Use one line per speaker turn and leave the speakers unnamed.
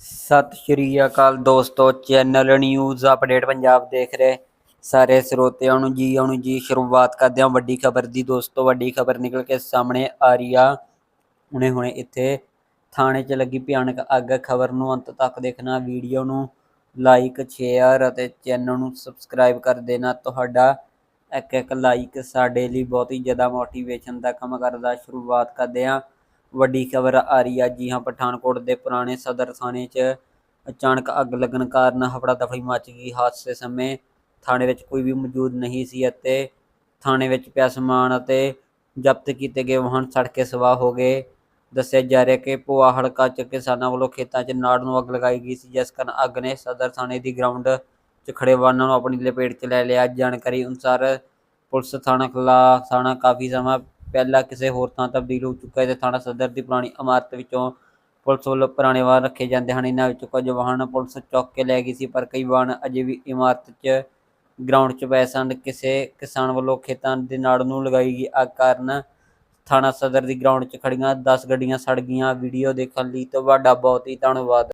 ਸਤਿ ਸ਼੍ਰੀ ਅਕਾਲ ਦੋਸਤੋ channel news update Punjab ਦੇਖ ਰਹੇ ਸਾਰੇ ਸਰੋਤਿਆਂ ਨੂੰ ਜੀ ਆਉਣ ਜੀ ਸ਼ੁਰੂਆਤ ਕਰਦੇ ਹਾਂ ਵੱਡੀ ਖਬਰ ਦੀ ਦੋਸਤੋ, ਵੱਡੀ ਖਬਰ ਨਿਕਲ ਕੇ ਸਾਹਮਣੇ ਆ ਰਹੀ ਆ। ਹੁਣੇ ਹੁਣੇ ਇੱਥੇ ਥਾਣੇ 'ਚ ਲੱਗੀ ਭਿਆਨਕ ਅੱਗ, ਖਬਰ ਨੂੰ ਅੰਤ ਤੱਕ ਦੇਖਣਾ ਵੀਡੀਓ ਨੂੰ ਲਾਈਕ ਸ਼ੇਅਰ ਅਤੇ ਚੈਨਲ ਨੂੰ ਸਬਸਕ੍ਰਾਈਬ ਕਰ ਦੇਣਾ। ਤੁਹਾਡਾ ਇੱਕ ਇੱਕ ਲਾਈਕ ਸਾਡੇ ਲਈ ਬਹੁਤ ਹੀ ਜ਼ਿਆਦਾ ਮੋਟੀਵੇਸ਼ਨ ਦਾ ਕੰਮ ਕਰਦਾ। ਸ਼ੁਰੂਆਤ ਕਰਦੇ ਹਾਂ। ਵੱਡੀ ਖਬਰ ਆ ਰਹੀ ਹੈ ਜੀ ਹਾਂ, ਪਠਾਨਕੋਟ ਦੇ ਪੁਰਾਣੇ ਸਦਰ ਥਾਣੇ 'ਚ ਅਚਾਨਕ ਅੱਗ ਲੱਗਣ ਕਾਰਨ ਹਫੜਾ ਦਫੜੀ ਮਚ ਗਈ। ਹਾਦਸੇ ਸਮੇਂ ਥਾਣੇ ਵਿੱਚ ਕੋਈ ਵੀ ਮੌਜੂਦ ਨਹੀਂ ਸੀ ਅਤੇ ਥਾਣੇ ਵਿੱਚ ਪਿਆ ਸਮਾਨ ਅਤੇ ਜ਼ਬਤ ਕੀਤੇ ਗਏ ਵਾਹਨ ਸੜ ਕੇ ਸਵਾਹ ਹੋ ਗਏ। ਦੱਸਿਆ ਜਾ ਰਿਹਾ ਕਿ ਭੋਆ ਹਲਕਾ ਚ ਕਿਸਾਨਾਂ ਵੱਲੋਂ ਖੇਤਾਂ 'ਚ ਨਾੜ ਨੂੰ ਅੱਗ ਲਗਾਈ ਗਈ ਸੀ, ਜਿਸ ਕਾਰਨ ਅੱਗ ਨੇ ਸਦਰ ਥਾਣੇ ਦੀ ਗਰਾਊਂਡ 'ਚ ਖੜੇ ਵਾਹਨਾਂ ਨੂੰ ਆਪਣੀ ਲਪੇਟ 'ਚ ਲੈ ਲਿਆ। ਜਾਣਕਾਰੀ ਅਨੁਸਾਰ ਪੁਲਿਸ ਥਾਣਾ ਖਲਾ, ਥਾਣਾ ਕਾਫੀ ਸਮਾਂ ਪਹਿਲਾਂ ਕਿਸੇ ਹੋਰ ਥਾਂ ਤਬਦੀਲ ਹੋ ਚੁੱਕਾ ਹੈ ਤੇ ਥਾਣਾ ਸਦਰ ਦੀ ਪੁਰਾਣੀ ਇਮਾਰਤ ਵਿੱਚੋਂ ਪੁਲਿਸ ਵੱਲੋਂ ਪੁਰਾਣੇ ਵਾਹਨ ਰੱਖੇ ਜਾਂਦੇ ਹਨ। ਇਹਨਾਂ ਵਿੱਚੋਂ ਕੁਝ ਵਾਹਨ ਪੁਲਿਸ ਚੁੱਕ ਕੇ ਲੈ ਗਈ ਸੀ, ਪਰ ਕਈ ਵਾਹਨ ਅਜੇ ਵੀ ਇਮਾਰਤ 'ਚ ਗਰਾਊਂਡ 'ਚ ਪਏ ਸਨ। ਕਿਸੇ ਕਿਸਾਨ ਵੱਲੋਂ ਖੇਤਾਂ ਦੇ ਨਾੜ ਨੂੰ ਲਗਾਈ ਗਈ ਅੱਗ ਕਾਰਨ ਥਾਣਾ ਸਦਰ ਦੀ ਗਰਾਊਂਡ 'ਚ ਖੜੀਆਂ 10 ਗੱਡੀਆਂ ਸੜ ਗਈਆਂ। ਵੀਡੀਓ ਦੇਖਣ ਲਈ ਤੁਹਾਡਾ ਬਹੁਤ ਹੀ ਧੰਨਵਾਦ।